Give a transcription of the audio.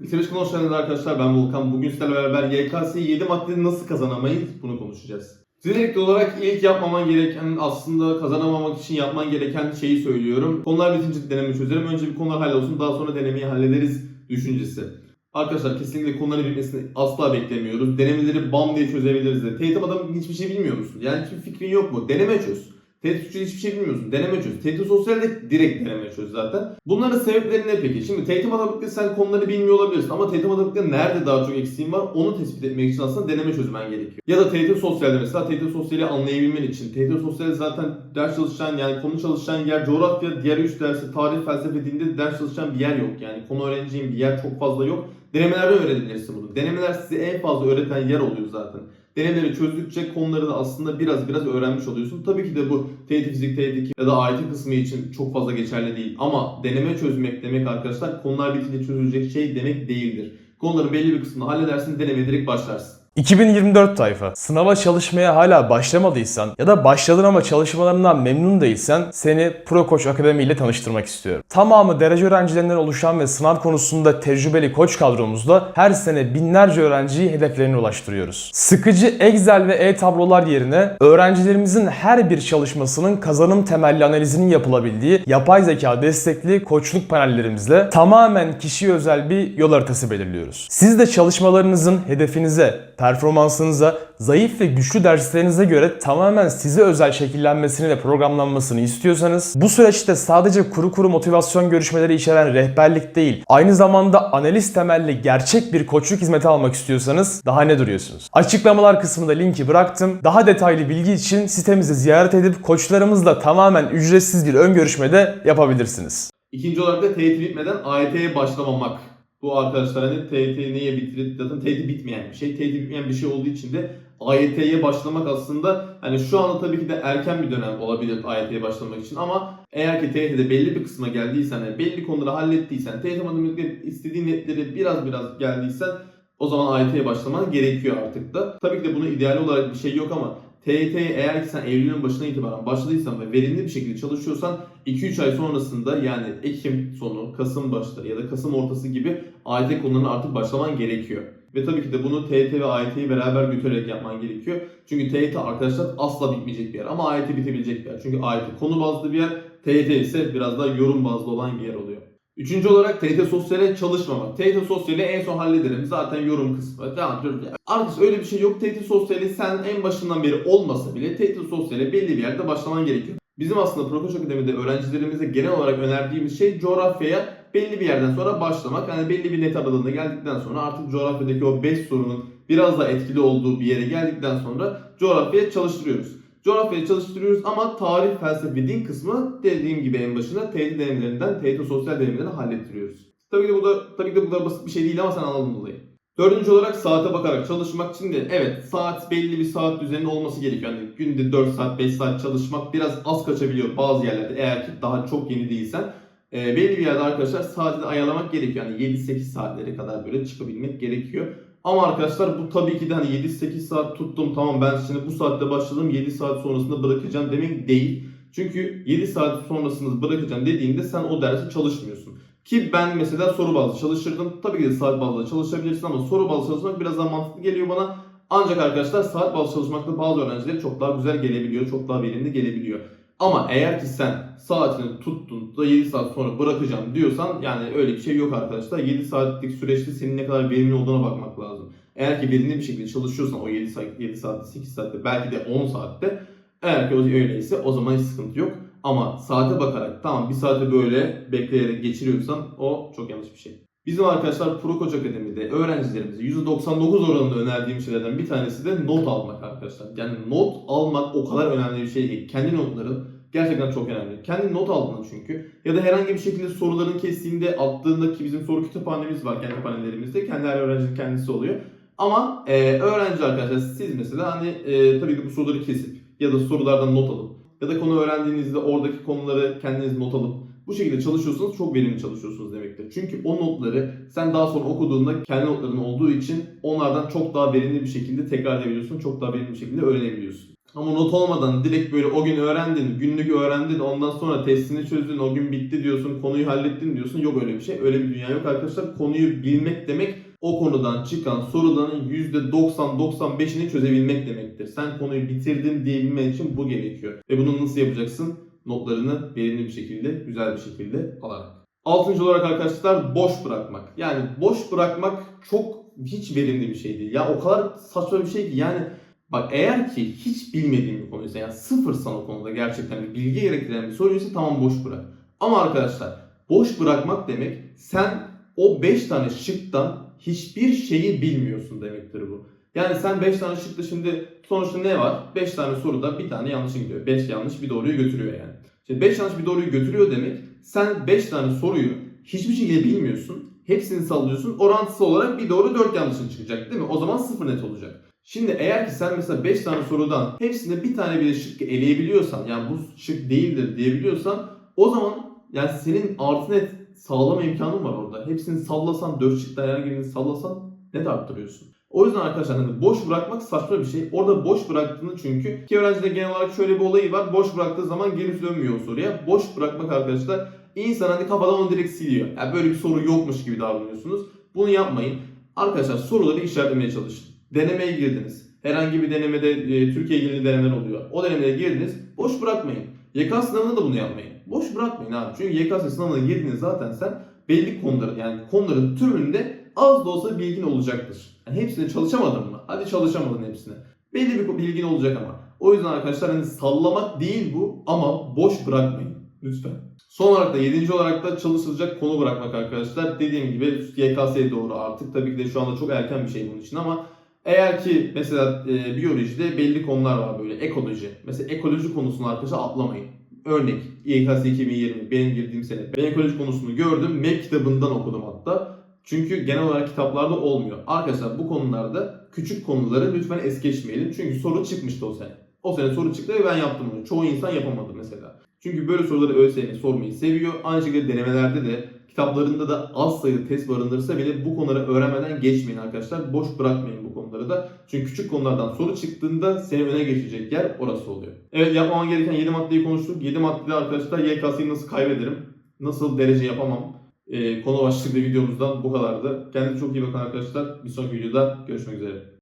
Lise 5 hoş geldiniz arkadaşlar. Ben Volkan. Bugün sizlerle beraber YKS 7 maddede nasıl kazanamayız bunu konuşacağız. Direkt olarak ilk yapmaman gereken aslında kazanamamak için yapman gereken şeyi söylüyorum. Konular bitince deneme çözerim. Önce bir konular hallolsun daha sonra denemeyi hallederiz düşüncesi. Arkadaşlar kesinlikle konuların bitmesini asla beklemiyoruz. Denemeleri bam diye çözebiliriz de. Teyit adam hiçbir şey bilmiyor musun? Yani hiçbir fikrin yok mu? Deneme çöz. TET Türkçe'de hiçbir şey bilmiyorsun. Deneme çöz. TET Sosyal'de direkt deneme çöz zaten. Bunların sebepleri ne peki? Şimdi TET matematikte sen konuları bilmiyor olabilirsin ama TET matematikte nerede daha çok eksiğin var onu tespit etmek için aslında deneme çözmen gerekiyor. Ya da TET Sosyal'de mesela TET Sosyal'i anlayabilmen için. TET Sosyal'de zaten ders çalışacağın yani konu çalışacağın yer coğrafya, diğer üç dersi tarih, felsefe, dinde ders çalışacağın bir yer yok. Yani konu öğreneceğin bir yer çok fazla yok. Denemelerden öğrenebilirsin bunu. Denemeler size en fazla öğreten yer oluyor zaten. Denemeleri çözdükçe konuları da aslında biraz biraz öğrenmiş oluyorsun. Tabii ki de bu TYT Fizik, TYT 2 ya da AYT kısmı için çok fazla geçerli değil. Ama deneme çözmek demek arkadaşlar konular bitince çözülecek şey demek değildir. Konuların belli bir kısmını halledersin, denemeye direkt başlarsın. 2024 tayfa. Sınava çalışmaya hala başlamadıysan ya da başladın ama çalışmalarından memnun değilsen seni Pro Koç Akademi ile tanıştırmak istiyorum. Tamamı derece öğrencilerinden oluşan ve sınav konusunda tecrübeli koç kadromuzda her sene binlerce öğrenciyi hedeflerine ulaştırıyoruz. Sıkıcı Excel ve e-tablolar yerine öğrencilerimizin her bir çalışmasının kazanım temelli analizinin yapılabildiği yapay zeka destekli koçluk panellerimizle tamamen kişiye özel bir yol haritası belirliyoruz. Siz de çalışmalarınızın hedefinize, performansınıza, zayıf ve güçlü derslerinize göre tamamen size özel şekillenmesini ve programlanmasını istiyorsanız bu süreçte sadece kuru kuru motivasyon görüşmeleri içeren rehberlik değil, aynı zamanda analiz temelli gerçek bir koçluk hizmeti almak istiyorsanız daha ne duruyorsunuz? Açıklamalar kısmında linki bıraktım. Daha detaylı bilgi için sitemizi ziyaret edip koçlarımızla tamamen ücretsiz bir ön görüşmede yapabilirsiniz. İkinci olarak da TYT bitmeden AYT'ye başlamamak. Bu arkadaşlar hani TYT neye bitirir? Zaten TYT bitmeyen bir şey. TYT bitmeyen bir şey olduğu için de AYT'ye başlamak aslında hani şu anda tabii ki de erken bir dönem olabilir AYT'ye başlamak için ama eğer ki TYT'de belli bir kısma geldiysen, yani belli konuları hallettiysen, TYT matematikte istediğin netleri biraz biraz geldiysen o zaman AYT'ye başlaman gerekiyor artık da. Tabii ki de buna ideal olarak bir şey yok ama TYT'ye eğer ki sen Eylül'ün başına itibaren başladıysan ve verimli bir şekilde çalışıyorsan 2-3 ay sonrasında yani Ekim sonu, Kasım başları ya da Kasım ortası gibi AYT konularına artık başlaman gerekiyor. Ve tabii ki de bunu TYT ve AYT'yi beraber götürerek yapman gerekiyor. Çünkü TYT arkadaşlar asla bitmeyecek bir yer ama AYT bitebilecek bir yer. Çünkü AYT konu bazlı bir yer, TYT ise biraz daha yorum bazlı olan bir yer oluyor. Üçüncü olarak TYT Sosyal'e çalışmamak. TYT Sosyal'i en son hallederim. Zaten yorum kısmı. Ediyoruz. Artık öyle bir şey yok. TYT Sosyal'i sen en başından beri olmasa bile TYT Sosyal'e belli bir yerde başlaman gerekiyor. Bizim aslında Prokoç Akademi'de öğrencilerimize genel olarak önerdiğimiz şey coğrafyaya belli bir yerden sonra başlamak. Yani belli bir net aralığına geldikten sonra artık coğrafyadaki o 5 sorunun biraz daha etkili olduğu bir yere geldikten sonra coğrafyaya çalıştırıyoruz. Coğrafyayı çalıştırıyoruz ama tarih, felsefe, din kısmı dediğim gibi en başında TYT denemelerinden, TYT sosyal denemelerini hallettiriyoruz. Tabii ki bu da, tabii ki bu da basit bir şey değil ama sen anladın olayı. Dördüncü olarak saate bakarak çalışmak. Şimdi evet saat belli bir saat düzeni olması gerekiyor. Yani günde 4 saat 5 saat çalışmak biraz az kaçabiliyor bazı yerlerde eğer ki daha çok yeni değilsen. E, belli bir yerde arkadaşlar saati ayarlamak gerekiyor. Yani 7-8 saatlere kadar böyle çıkabilmek gerekiyor. Ama arkadaşlar bu tabii ki de hani 7-8 saat tuttum tamam ben şimdi bu saatte başladım 7 saat sonrasında bırakacağım demek değil. Çünkü 7 saat sonrasında bırakacağım dediğinde sen o dersi çalışmıyorsun. Ki ben mesela soru bazlı çalışırdım. Tabii ki de saat bazlı çalışabilirsin ama soru bazlı çalışmak biraz daha mantıklı geliyor bana. Ancak arkadaşlar saat bazlı çalışmakta bazı öğrencilere çok daha güzel gelebiliyor, çok daha verimli gelebiliyor. Ama eğer ki sen saatini tuttun da 7 saat sonra bırakacağım diyorsan yani öyle bir şey yok arkadaşlar. 7 saatlik süreçte senin ne kadar verimli olduğuna bakmak lazım. Eğer ki verimli bir şekilde çalışıyorsan o 7 saat, 7 saatte, 8 saatte belki de 10 saatte eğer ki öyleyse o zaman hiç sıkıntı yok. Ama saate bakarak tamam bir saate böyle bekleyerek geçiriyorsan o çok yanlış bir şey. Bizim arkadaşlar Pro Koç Akademi'de öğrencilerimize %99 oranında önerdiğim şeylerden bir tanesi de not almak arkadaşlar. Yani not almak o kadar önemli bir şey değil. Kendi notların gerçekten çok önemli. Kendi not aldığında çünkü ya da herhangi bir şekilde soruların kestiğinde attığında ki bizim soru kütüphanemiz var kendi panellerimizde. Kendi her öğrencinin kendisi oluyor. Ama e, öğrenci arkadaşlar siz mesela hani e, tabii ki bu soruları kesip ya da sorulardan not alıp ya da konu öğrendiğinizde oradaki konuları kendiniz not alıp bu şekilde çalışıyorsanız çok verimli çalışıyorsunuz demektir. Çünkü o notları sen daha sonra okuduğunda kendi notların olduğu için onlardan çok daha verimli bir şekilde tekrar edebiliyorsun. Çok daha verimli bir şekilde öğrenebiliyorsun. Ama not olmadan direkt böyle o gün öğrendin, günlük öğrendin, ondan sonra testini çözdün, o gün bitti diyorsun, konuyu hallettin diyorsun. Yok öyle bir şey. Öyle bir dünya yok arkadaşlar. Konuyu bilmek demek o konudan çıkan soruların %90-95'ini çözebilmek demektir. Sen konuyu bitirdin diyebilmen için bu gerekiyor. Ve bunu nasıl yapacaksın? Notlarını verimli bir şekilde, güzel bir şekilde alarak. Altıncı olarak arkadaşlar boş bırakmak. Yani boş bırakmak çok hiç verimli bir şey değil. Ya o kadar saçma bir şey ki yani bak eğer ki hiç bilmediğin bir konuysa yani sıfırsan o konuda gerçekten bir bilgi gerektiren bir soruysa tamam boş bırak. Ama arkadaşlar boş bırakmak demek sen o 5 tane şıktan hiçbir şeyi bilmiyorsun demektir bu. Yani sen 5 tane şıkta şimdi sonuçta ne var? 5 tane soruda bir tane yanlışın gidiyor. 5 yanlış bir doğruyu götürüyor yani. Şimdi 5 yanlış bir doğruyu götürüyor demek sen 5 tane soruyu hiçbir şekilde bilmiyorsun. Hepsini sallıyorsun. Orantısı olarak bir doğru 4 yanlışın çıkacak değil mi? O zaman 0 net olacak. Şimdi eğer ki sen mesela 5 tane sorudan hepsinde bir tane bile şık eleyebiliyorsan yani bu şık değildir diyebiliyorsan o zaman yani senin artı net sağlama imkanın var orada. Hepsini sallasan 4 şıktan herhangi birini sallasan net arttırıyorsun. O yüzden arkadaşlar hani boş bırakmak saçma bir şey. Orada boş bıraktığını çünkü ki öğrencide genel olarak şöyle bir olayı var. Boş bıraktığı zaman geri dönmüyor o soruya. Boş bırakmak arkadaşlar insan hani kafadan onu direkt siliyor. Yani böyle bir soru yokmuş gibi davranıyorsunuz. Bunu yapmayın. Arkadaşlar soruları işaretlemeye çalışın. Denemeye girdiniz. Herhangi bir denemede e, Türkiye ilgili denemeler oluyor. O denemeye girdiniz. Boş bırakmayın. YK sınavında da bunu yapmayın. Boş bırakmayın abi. Çünkü YKS sınavına girdiniz zaten sen belli konuların yani konuların tümünde az da olsa bilgin olacaktır. Yani hepsine çalışamadın mı? Hadi çalışamadın hepsine. Belli bir bilgin olacak ama. O yüzden arkadaşlar hani sallamak değil bu ama boş bırakmayın. Lütfen. Son olarak da 7. olarak da çalışılacak konu bırakmak arkadaşlar. Dediğim gibi YKS'ye doğru artık. Tabii ki de şu anda çok erken bir şey bunun için ama eğer ki mesela e, biyolojide belli konular var böyle ekoloji. Mesela ekoloji konusunu arkadaşlar atlamayın. Örnek YKS 2020 benim girdiğim sene. Ben ekoloji konusunu gördüm. MEP kitabından okudum hatta. Çünkü genel olarak kitaplarda olmuyor. Arkadaşlar bu konularda küçük konuları lütfen es geçmeyelim. Çünkü soru çıkmıştı o sene. O sene soru çıktı ve ben yaptım bunu. Çoğu insan yapamadı mesela. Çünkü böyle soruları ÖSYM sormayı seviyor. Aynı şekilde denemelerde de kitaplarında da az sayıda test barındırsa bile bu konuları öğrenmeden geçmeyin arkadaşlar. Boş bırakmayın bu konuları da. Çünkü küçük konulardan soru çıktığında seni öne geçecek yer orası oluyor. Evet yapmam gereken 7 maddeyi konuştuk. 7 maddede arkadaşlar YKS'yi nasıl kaybederim? Nasıl derece yapamam? Ee, konu başlıklı videomuzdan bu kadardı. Kendinize çok iyi bakın arkadaşlar. Bir sonraki videoda görüşmek üzere.